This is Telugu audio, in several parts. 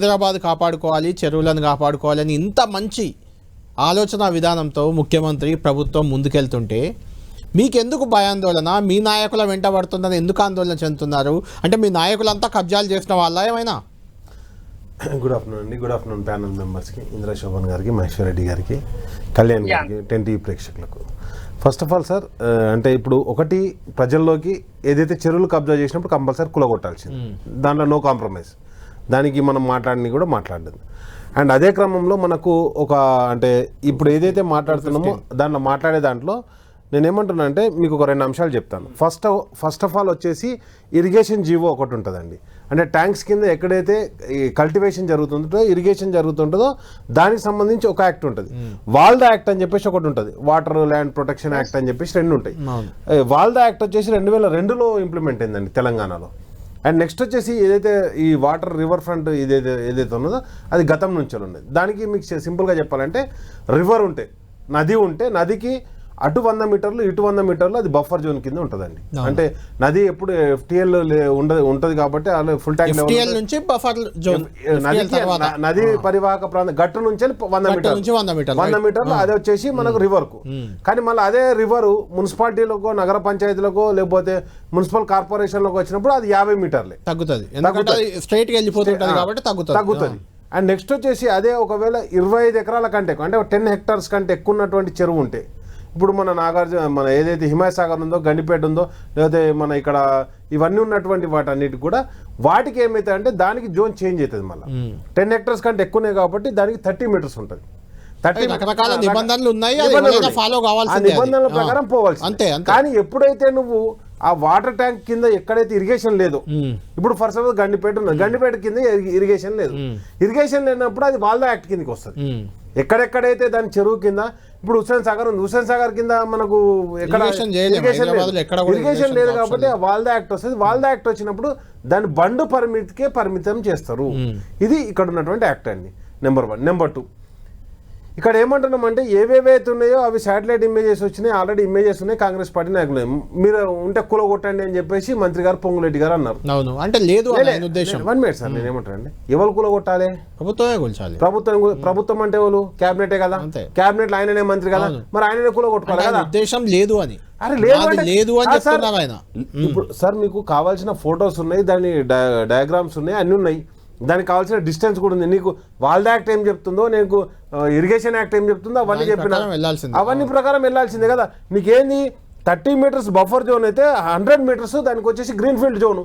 హైదరాబాద్ కాపాడుకోవాలి చెరువులను కాపాడుకోవాలి అని ఇంత మంచి ఆలోచన విధానంతో ముఖ్యమంత్రి ప్రభుత్వం ముందుకెళ్తుంటే మీకెందుకు భయాందోళన? మీ నాయకుల వెంట పడుతుందని ఎందుకు ఆందోళన చెందుతున్నారు? అంటే మీ నాయకులంతా కబ్జాలు చేసిన వాళ్ళ ఏమైనా? గుడ్ ఆఫ్టర్నూన్ అండి. గుడ్ ఆఫ్టర్నూన్ ప్యానల్ మెంబర్స్కి ఇందిరా శోభన్ గారికి మహేశ్వర్ రెడ్డి గారికి కళ్యాణ్ గారికి టెన్ టీవీ ప్రేక్షకులకు. ఫస్ట్ ఆఫ్ ఆల్ సార్ అంటే ఇప్పుడు ఒకటి ప్రజల్లోకి ఏదైతే చెరువులు కబ్జా చేసినప్పుడు కంపల్సరీ కులగొట్టాల్సింది. దాంట్లో నో కాంప్రమైజ్ దానికి మనం మాట్లాడిని కూడా మాట్లాడదు అండ్ అదే క్రమంలో మనకు ఒక అంటే ఇప్పుడు ఏదైతే మాట్లాడుతున్నామో దాంట్లో మాట్లాడే దాంట్లో నేను ఏమంటున్నా అంటే మీకు ఒక రెండు అంశాలు చెప్తాను. ఫస్ట్ ఫస్ట్ ఆఫ్ ఆల్ వచ్చేసి ఇరిగేషన్ జీవో ఒకటి ఉంటుందండి. అంటే ట్యాంక్స్ కింద ఎక్కడైతే కల్టివేషన్ జరుగుతుందో ఇరిగేషన్ జరుగుతుంటుందో దానికి సంబంధించి ఒక యాక్ట్ ఉంటుంది. వాల్దా యాక్ట్ అని చెప్పేసి ఒకటి ఉంటుంది. వాటర్ ల్యాండ్ ప్రొటెక్షన్ యాక్ట్ అని చెప్పేసి రెండు ఉంటాయి. వాల్దా యాక్ట్ వచ్చేసి రెండు వేల రెండులో ఇంప్లిమెంట్ అయిందండి తెలంగాణలో. అండ్ నెక్స్ట్ వచ్చేసి ఏదైతే ఈ వాటర్ రివర్ ఫ్రంట్ ఏదైతే ఏదైతే ఉన్నదో అది గతం నుంచి ఉన్నది. దానికి మీకు సింపుల్గా చెప్పాలంటే రివర్ ఉంటే నది ఉంటే నదికి అటు వంద మీటర్లు ఇటు వంద మీటర్లు అది బఫర్ జోన్ కింద ఉంటుందండి. అంటే నది ఎప్పుడు ఎఫ్టిఎల్ ఉండదు ఉంటుంది కాబట్టి అలా ఫుల్ ట్యాంక్ నుంచి బఫర్ జోన్ FTL నదికి తర్వాత. న- నది పరివాహక ప్రాంతం గట్టు నుంచి వంద మీటర్లు. నుంచి వంద మీటర్లు, వంద right. మీటర్లు అదే వచ్చేసి మనకు రివర్కు. కానీ మళ్ళీ అదే రివర్ మున్సిపాలిటీలకు నగర పంచాయతీలకు లేకపోతే మున్సిపల్ కార్పొరేషన్లకు వచ్చినప్పుడు అది యాభై మీటర్లే. తగ్గుతుంది. స్ట్రైట్గా వెళ్ళిపోతుంటుంది కాబట్టి తగ్గుతుంది. తగ్గుతుంది. అండ్ నెక్స్ట్ వచ్చేసి అదే ఒకవేళ ఇరవై ఐదు ఎకరాల కంటే ఎక్కువ, అంటే టెన్ హెక్టార్స్ కంటే ఎక్కువ ఉన్నటువంటి చెరువు ఉంటే ఇప్పుడు మన నాగార్జున మన ఏదైతే హిమాయ సాగర్ ఉందో గండిపేట ఉందో లేకపోతే మన ఇక్కడ ఇవన్నీ ఉన్నటువంటి వాటన్నిటికి కూడా వాటికి ఏమైతే అంటే దానికి జోన్ చేంజ్ అవుతుంది మళ్ళీ. టెన్ హెక్టార్స్ కంటే ఎక్కువనే కాబట్టి దానికి థర్టీ మీటర్స్ ఉంటుంది. థర్టీ రకరకాల నిబంధనలు ఉన్నాయి. నిబంధనల. ప్రకారం పోవాల్సి అంతే. కానీ ఎప్పుడైతే నువ్వు ఆ వాటర్ ట్యాంక్ కింద ఎక్కడైతే ఇరిగేషన్ లేదో ఇప్పుడు ఫర్ సపోజ్ గండిపేట ఉన్నది గండిపేట కింద ఇరి- ఇరిగేషన్ లేదు ఇరిగేషన్ లేనప్పుడు అది వాళ్ళ యాక్ట్ కిందకి వస్తుంది. ఎక్కడెక్కడైతే దాని చెరువు కింద ఇప్పుడు హుస్సేన్ సాగర్ ఉంది. హుస్సేన్ సాగర్ కింద మనకు ఎక్కడ irrigation లేదు. కాబట్టి వాల్ద యాక్ట్ వస్తుంది. వాల్ద యాక్ట్ వచ్చినప్పుడు దాని బండు పరిమితికే పరిమితం చేస్తారు. ఇది ఇక్కడ ఉన్నటువంటి యాక్ట్ అండి నెంబర్ వన్ నెంబర్ టూ ఇక్కడ ఏమంటున్నామంటే ఏవేవైతే ఉన్నాయో అవి శాటిలైట్ ఇమేజెస్ వచ్చినాయి ఆల్రెడీ ఇమేజెస్ ఉన్నాయి కాంగ్రెస్ పార్టీ నాయకులు. మీరు ఉంటే కుల కొట్టండి అని చెప్పేసి మంత్రి గారు పొంగులెడ్డి గారు అన్నారు. అవును. అంటే లేదు ఉద్దేశం. వన్ మినిట్ సార్ నేను ఏమంటానండి ఎవరు కుల కొట్టాలి? ప్రభుత్వమే కూల్చాలి. ప్రభుత్వం ప్రభుత్వం అంటే ఎవరు? క్యాబినెటే కదా. క్యాబినెట్ ఆయననే మంత్రి కదా. మరి ఆయననే కూడా కొట్టుకోవాలి కదా. ఉద్దేశం లేదు అని. అరే లేదు నాది అంటే- లేదు అని ఆ, సార్, చెప్తున్నారు ఆయన. ఇప్పుడు సార్ మీకు కావాల్సిన ఫొటోస్ ఉన్నాయి దాని డయ- డయాగ్రామ్స్ ఉన్నాయి అన్ని ఉన్నాయి. దానికి కావాల్సిన డిస్టెన్స్ కూడా ఉంది. నీకు వాళ్ళ యాక్ట్ ఏం చెప్తుందో నీకు ఇరిగేషన్ యాక్ట్ ఏం చెప్తుందో అవన్నీ చెప్పిన. అవన్నీ ప్రకారం వెళ్ళాల్సిందే కదా. నీకేంది? థర్టీ మీటర్స్ బఫర్ జోన్ అయితే హండ్రెడ్ మీటర్స్ దానికి వచ్చేసి green field zone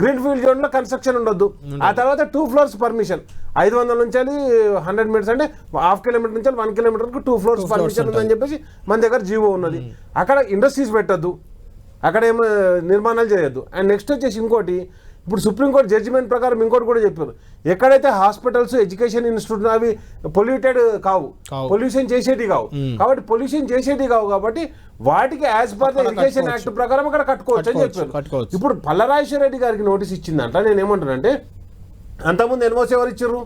green field జోన్లో కన్స్ట్రక్షన్ ఉండొద్దు. ఆ తర్వాత టూ ఫ్లోర్స్ పర్మిషన్ ఐదు వందల నుంచి హండ్రెడ్ మీటర్స్ అంటే హాఫ్ కిలోమీటర్ నుంచి వన్ కిలోమీటర్కు టూ ఫ్లోర్స్ పర్మిషన్ ఉందని చెప్పేసి మన దగ్గర జీవో ఉన్నది. అక్కడ ఇండస్ట్రీస్ పెట్టొద్దు. అక్కడ ఏమో నిర్మాణాలు చేయొద్దు. అండ్ నెక్స్ట్ వచ్చేసి ఇంకోటి ఇప్పుడు సుప్రీంకోర్టు జడ్జిమెంట్ ప్రకారం ఇంకోటి కూడా చెప్పారు. ఎక్కడైతే హాస్పిటల్స్ ఎడ్యుకేషన్ ఇన్స్టిట్యూట్ అవి పొల్యూటెడ్ కావు. పొల్యూషన్ చేసేటి కావు. కాబట్టి పొల్యూషన్ చేసేటి కావు కాబట్టి వాటికి as per the irrigation. Act ప్రకారం అక్కడ కట్టుకోవచ్చు అని చెప్పారు. ఇప్పుడు పల్లరాజేశ్వర రెడ్డి గారికి నోటీస్ ఇచ్చిందంట. నేను ఏమంటానంటే అంతకుముందు ఎన్ఓసి ఎవరు ఇచ్చారు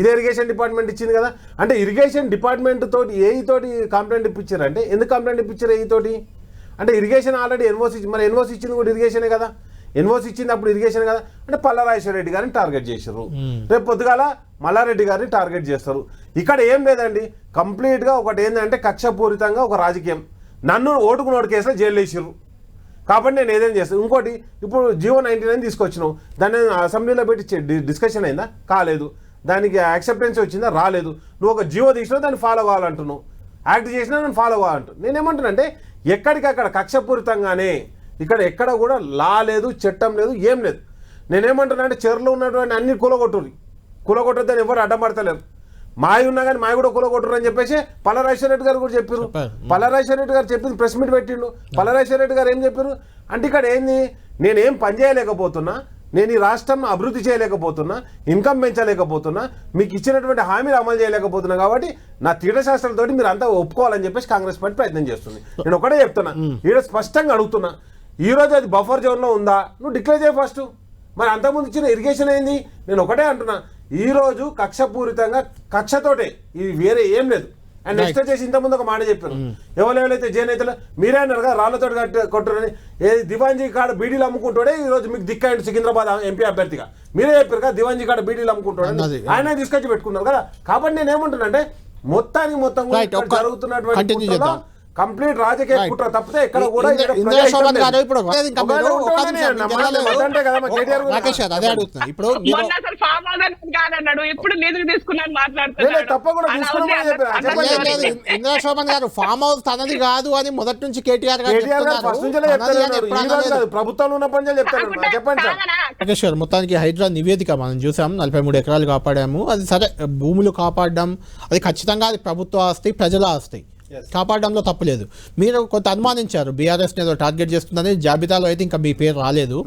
ఇదే ఇరిగేషన్ డిపార్ట్మెంట్ ఇచ్చింది కదా. అంటే ఇరిగేషన్ డిపార్ట్మెంట్ తోటి ఏఈ తోటి కంప్లైంట్ ఇప్పించారు అంటే ఎందుకు కంప్లైంట్ ఇప్పించారు ఏఈ తోటి? అంటే ఇరిగేషన్ ఆల్రెడీ ఎన్ఓసి మరి ఎన్ఓసి ఇచ్చింది కూడా ఇరిగేషనే కదా. ఎన్ఓసి ఇచ్చినప్పుడు ఇరిగేషన్ కదా? అంటే పల్లరాజేశ్వర రెడ్డి గారిని టార్గెట్ చేశారు రేపు పొద్దుగాల మల్లారెడ్డి గారిని టార్గెట్ చేస్తారు. ఇక్కడ ఏం లేదండి. కంప్లీట్గా ఒకటి ఏంటంటే కక్షపూరితంగా ఒక రాజకీయం. నన్ను ఓటుకు నోటు కేసులో జైలు వేసిర్రు కాబట్టి నేను ఏదైనా చేస్తాను ఇంకోటి ఇప్పుడు జియో నైన్టీ నైన్ తీసుకొచ్చినావు దాన్ని అసెంబ్లీలో పెట్టి డిస్కషన్ అయిందా? కాలేదు. దానికి యాక్సెప్టెన్స్ వచ్చిందా? రాలేదు. నువ్వు ఒక జియో తీసినా దాన్ని ఫాలో కావాలంటున్నావు. యాక్ట్ చేసినా నేను ఫాలో కావాలంటున్నాను నేనేమంటున్నా అంటే ఎక్కడికక్కడ కక్షపూరితంగానే ఇక్కడ ఎక్కడ కూడా లా లేదు చట్టం లేదు ఏం లేదు. నేనేమంటున్నా అంటే చెరువులో ఉన్నటువంటి అన్ని కూలగొట్టుర్రి. కూలగొట్టొద్దని ఎవరు అడ్డపడతలేరు మాయ ఉన్నా కానీ మాయ కూడా కూలగొట్టురు అని చెప్పేసి పల్లరాజేశ్వర రెడ్డి గారు కూడా చెప్పారు. పల్లరాజేశ్వర రెడ్డి గారు చెప్పింది ప్రెస్ మీట్ పెట్టిండు. పల్లరాజేశ్వర రెడ్డి గారు ఏం చెప్పారు అంటే ఇక్కడ ఏంది? నేనేం పని చేయలేకపోతున్నా. నేను ఈ రాష్ట్రం అభివృద్ధి చేయలేకపోతున్నా. ఇన్కమ్ పెంచలేకపోతున్నా. మీకు ఇచ్చినటువంటి హామీలు అమలు చేయలేకపోతున్నా కాబట్టి నా తీర్థశాస్త్రాలతో మీరు అంతా ఒప్పుకోవాలని చెప్పేసి కాంగ్రెస్ పార్టీ ప్రయత్నం చేస్తుంది. నేను ఒకటే చెప్తున్నా. ఈడ స్పష్టంగా అడుగుతున్నా. ఈ రోజు అది బఫర్ జోన్లో ఉందా? నువ్వు డిక్లేర్ చేయ ఫస్ట్ మరి అంతకుముందు ఇచ్చిన ఇరిగేషన్ ఏంది? నేను ఒకటే అంటున్నా. ఈ రోజు కక్షపూరితంగా కక్షతోటే. ఇది వేరే ఏం లేదు. అండ్ నెక్స్ట్ వచ్చేసి ఇంత ముందు ఒక మాట చెప్పారు ఎవరెవరైతే చేనేతలు మీరే అన్నారు కదా రాళ్ళతో కొట్టారని. ఏది దివాంజీ కాడ బీడీలు అమ్ముకుంటాడే ఈ రోజు మీకు దిక్కాయండి సికింద్రాబాద్ ఎంపీ అభ్యర్థిగా. మీరే చెప్పారు కదా దివాంజీ కాడ బీడీలు అమ్ముకుంటాడు. ఆయన తీసుకొచ్చి పెట్టుకున్నారు కదా. కాబట్టి నేను ఏమంటున్నానంటే మొత్తానికి మొత్తం జరుగుతున్నటువంటి. కంప్లీట్ రాజకీయ. కుట్ర తప్పితే ఇక్కడ కూడా ఇప్పుడు ఇంద్ర శోభన్ గారు ఫామ్ హౌస్ తనది కాదు అని మొదటి నుంచి కేటీఆర్ గారు ప్రభుత్వంలో ఉన్న పని చెప్తారు చెప్పండి? రాకేష్ గారు మొత్తానికి హైడ్రా నివేదిక మనం చూసాం. నలభై మూడు ఎకరాలు కాపాడాము. అది సరే భూములు కాపాడడం అది ఖచ్చితంగా అది ప్రభుత్వ ఆస్తి ప్రజల ఆస్తి. కాపాడడంలో తప్పులేదు మీరు కొంత అనుమానించారు. బీఆర్ఎస్ ఏదో టార్గెట్ చేస్తుందని జాబితాలో అయితే ఇంకా మీ పేరు రాలేదు.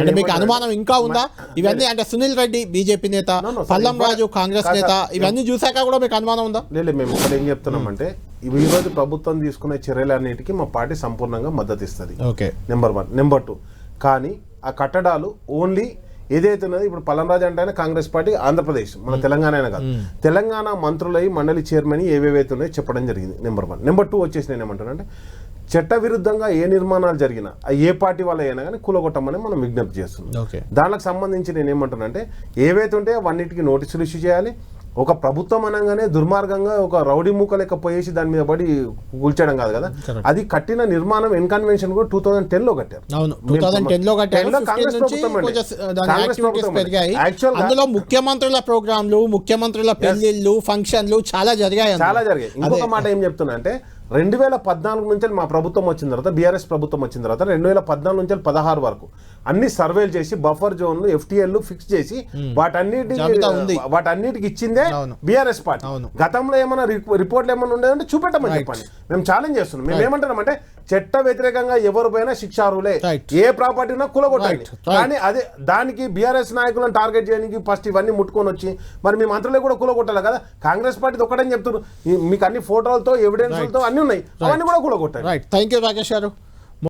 అంటే మీకు అనుమానం ఇంకా ఉందా? ఇవన్నీ అంటే సునీల్ రెడ్డి బీజేపీ నేత. పల్లం రాజు కాంగ్రెస్ నేత. ఇవన్నీ చూసాక కూడా మీకు అనుమానం ఉందా? లేదు మేము ఇక్కడ ఏం చెప్తున్నామంటే ఇవి ఈ రోజు ప్రభుత్వం తీసుకునే చర్యలన్నిటికీ మా పార్టీ సంపూర్ణంగా మద్దతు ఇస్తుంది okay number one number two కానీ ఆ కట్టడాలు ఓన్లీ ఏదైతే ఉన్నదో ఇప్పుడు పల్లంరాజు అంటే కాంగ్రెస్ పార్టీ ఆంధ్రప్రదేశ్ మన తెలంగాణ అయినా కాదు. తెలంగాణ మంత్రులై మండలి చైర్మన్ ఏవేవైతే ఉన్నాయో చెప్పడం జరిగింది నెంబర్ వన్. నెంబర్ టూ వచ్చేసి నేను ఏమంటానంటే చట్ట విరుద్ధంగా ఏ నిర్మాణాలు జరిగినా ఏ పార్టీ వల్ల అయినా కానీ కూలగొట్టమని మనం విజ్ఞప్తి చేస్తున్నాం. దానికి సంబంధించి నేను ఏమంటానంటే ఏవైతే ఉంటే అవన్నిటికీ నోటీసులు ఇష్యూ చేయాలి ఒక ప్రభుత్వం అనగానే దుర్మార్గంగా ఒక రౌడీ మూక లెక్క పోయేసి దాని మీద పడి కూల్చడం కాదు కదా. అది కట్టిన నిర్మాణం ఎన్కన్వెన్షన్ కూడా టూ థౌసండ్ టెన్లో కట్టారు అవును టూ థౌసండ్ టెన్లో కట్టారు 10 లో 15 కాంగ్రెస్ నుంచి ప్రభుత్వం అండి. కొంచెం దాని కాంగ్రెస్ యాక్టివిటీస్ ప్రభుత్వం అండి. పెరిగాయి Actual గా- అందులో ముఖ్యమంత్రుల ప్రోగ్రాంలు ముఖ్యమంత్రుల పెళ్ళిళ్ళు ఫంక్షన్లు చాలా జరిగాయి. చాలా జరిగాయి ఇంకొక మాట ఏం చెప్తున్నా అంటే రెండు వేల పద్నాలుగు నుంచి మా ప్రభుత్వం వచ్చిన తర్వాత బీఆర్ఎస్ ప్రభుత్వం వచ్చిన తర్వాత రెండు వేల పద్నాలుగు నుంచి పదహారు వరకు అన్ని సర్వేలు చేసి బఫర్ జోన్లు ఎఫ్టీఎల్ ఫిక్స్ చేసి వాటన్నిటి. వాటన్నిటికి ఇచ్చిందే. BRS party. గతంలో ఏమైనా రిపో- రిపోర్ట్లు ఏమైనా ఉండేదంటే చూపెట్టమని చెప్పండి. మేము ఛాలెంజ్ చేస్తున్నాం. మేము ఏమంటున్నామంటే చట్ట వ్యతిరేకంగా ఎవరు పోయినా శిక్షారులే. ఏ ప్రాపర్టీ ఉన్నా. కానీ అదే దానికి బీఆర్ఎస్ నాయకులను టార్గెట్ చేయడానికి ఫస్ట్ ఇవన్నీ ముట్టుకొని వచ్చి మరి మీ మంత్రులే కూడా కూలగొట్టాలి కదా? కాంగ్రెస్ పార్టీ ఒకటని చెప్తున్నారు. మీకు అన్ని ఫోటోలతో ఎవిడెన్స్లతో అన్ని ఉన్నాయి? అవన్నీ కూడా కూలగొట్టాలి రైట్ థ్యాంక్ యూ రాకేష్ గారు.